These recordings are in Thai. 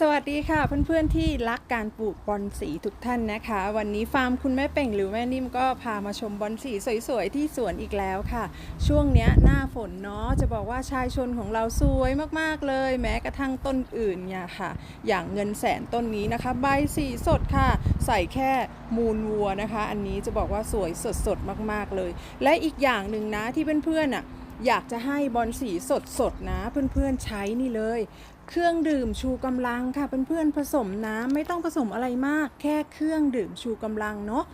สวัสดีค่ะเพื่อนๆที่รักการปลูกบอนสีทุกท่านนะคะ วันนี้ฟาร์มคุณแม่เป่งหรือแม่นิ่มก็พามาชมบอนสีสวยๆที่สวนอีกแล้วค่ะ ช่วงเนี้ยหน้าฝนเนาะจะบอกว่าชายชนของเราสวยมากๆเลย แม้กระทั่งต้นอื่นเนี่ยค่ะ อย่างเงินแสนต้นนี้นะคะ ใบสีสดค่ะ ใส่แค่มูลวัวนะคะ อันนี้จะบอกว่าสวยสดๆมากๆเลย และอีกอย่างหนึ่งนะที่เพื่อนๆอะอยากจะให้บอลสีสดๆนะเพื่อนๆใช้นี่เลย เครื่องดื่มชูกำลังค่ะ เพื่อนๆผสมน้ำไม่ต้องผสมอะไรมาก แค่เครื่องดื่มชูกำลังเนาะ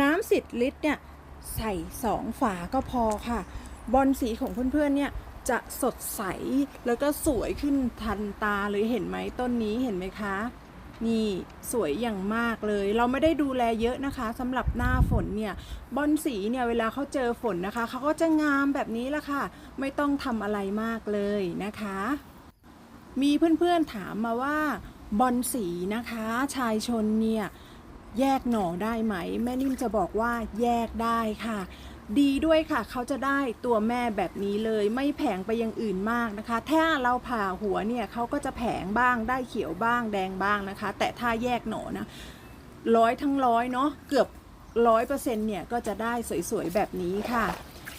น้ำสิบลิตรเนี่ยใส่สองฝาก็พอค่ะ บอลสีของเพื่อนๆเนี่ยจะสดใสแล้วก็สวยขึ้นทันตาเลยเห็นไหมต้นนี้เห็นไหมคะนี่สวยอย่างมากเลย เราไม่ได้ดูแลเยอะนะคะสำหรับหน้าฝนเนี่ยบอลสีเนี่ยเวลาเขาเจอฝนนะคะเขาก็จะงามแบบนี้ละค่ะ ไม่ต้องทำอะไรมากเลยนะคะ มีเพื่อนๆถามมาว่าบอลสีนะคะชายชนเนี่ยแยกหน่อได้ไหม แม่นิ่มจะบอกว่าแยกได้ค่ะ ดีด้วยค่ะ เขาจะได้ตัวแม่แบบนี้เลยไม่แผงไปอย่างอื่นมากนะคะ ถ้าเราผ่าหัวเนี่ยเขาก็จะแผงบ้างได้เขียวบ้างแดงบ้างนะคะ แต่ถ้าแยกหน่อนะร้อยทั้งร้อยเนาะเกือบร้อยเปอร์เซ็นต์เนี่ยก็จะได้สวยๆแบบนี้ค่ะ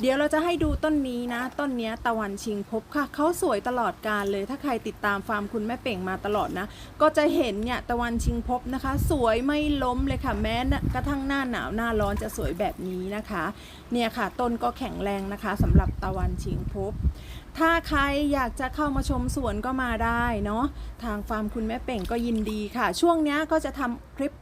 เดี๋ยวเราจะให้ดูต้นนี้นะ ต้นเนี้ยตะวันชิงพบค่ะ เขาสวยตลอดการเลย ถ้าใครติดตามฟาร์มคุณแม่เป่งมาตลอดนะ ก็จะเห็นเนี่ยตะวันชิงพบนะคะ สวยไม่ล้มเลยค่ะ แม้กระทั่งหน้าหนาวหน้าร้อนจะสวยแบบนี้นะคะ เนี่ยค่ะ ต้นก็แข็งแรงนะคะสำหรับตะวันชิงพบ ถ้าใครอยากจะเข้ามาชมสวนก็มาได้เนาะ ทางฟาร์มคุณแม่เป่งก็ยินดีค่ะ ช่วงเนี้ยก็จะทำคลิป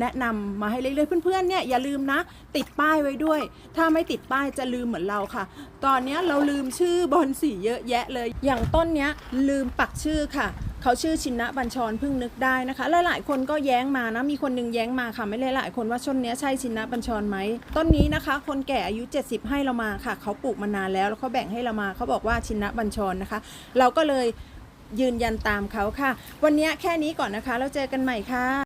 แนะนำมาให้เรื่อยๆเพื่อนๆเนี่ยอย่าลืมนะ ติดป้ายไว้ด้วย ถ้าไม่ติดป้ายจะลืมเหมือนเราค่ะ ตอนนี้เราลืมชื่อบอลสีเยอะแยะเลย อย่างต้นเนี้ยลืมปักชื่อค่ะเขาชื่อชินะบัญชรเพิ่งนึกได้นะคะหลายๆคนก็แย้งมานะมีคนหนึงแย้งมาค่ะไม่หลายๆคนว่าต้นเนี้ยใช่ชินะบัญชรไหมต้นนี้นะคะ คนแก่อายุ 70 ให้เรามาค่ะเขาปลูกมานานแล้วแล้วเขาแบ่งให้เรามาเขาบอกว่าชินะบัญชรนะคะ เราก็เลยยืนยันตามเขาค่ะ วันนี้แค่นี้ก่อนนะคะ แล้วเจอกันใหม่ค่ะ